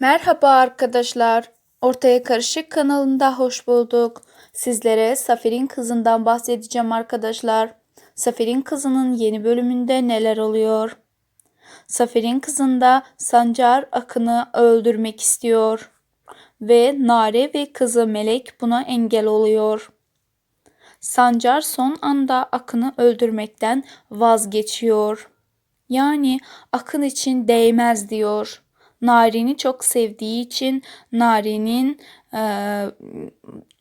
Merhaba arkadaşlar. Ortaya Karışık kanalında hoş bulduk. Sizlere Safir'in kızından bahsedeceğim arkadaşlar. Safir'in kızının yeni bölümünde neler oluyor? Safir'in kızında Sancar Akın'ı öldürmek istiyor. Ve Nare ve kızı Melek buna engel oluyor. Sancar son anda Akın'ı öldürmekten vazgeçiyor. Yani Akın için değmez diyor. Narin'i çok sevdiği için Narin'in e,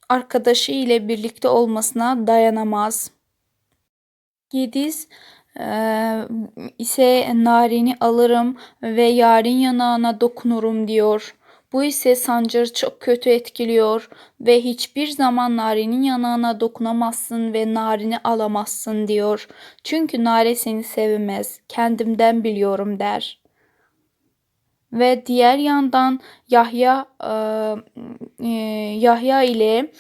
arkadaşı ile birlikte olmasına dayanamaz. Yediz e, ise Narin'i alırım ve yarın yanağına dokunurum diyor. Bu ise Sancar'ı çok kötü etkiliyor ve hiçbir zaman Nari'nin yanağına dokunamazsın ve Narin'i alamazsın diyor. Çünkü Nare seni sevmez, kendimden biliyorum der. Ve diğer yandan Yahya e, e, Yahya ile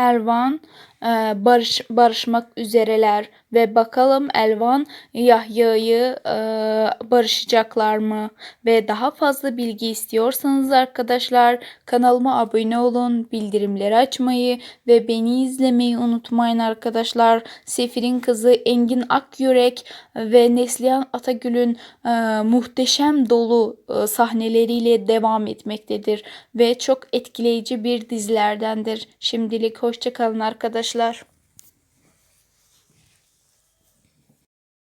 Elvan e, barış, barışmak üzereler ve bakalım Elvan Yahya'yı e, barışacaklar mı? Ve daha fazla bilgi istiyorsanız arkadaşlar kanalıma abone olun, bildirimleri açmayı ve beni izlemeyi unutmayın arkadaşlar. Sefir'in kızı Engin Akyürek ve Neslihan Atagül'ün e, muhteşem dolu e, sahneleriyle devam etmektedir ve çok etkileyici bir dizilerdendir. Şimdilik hoşçakalın arkadaşlar.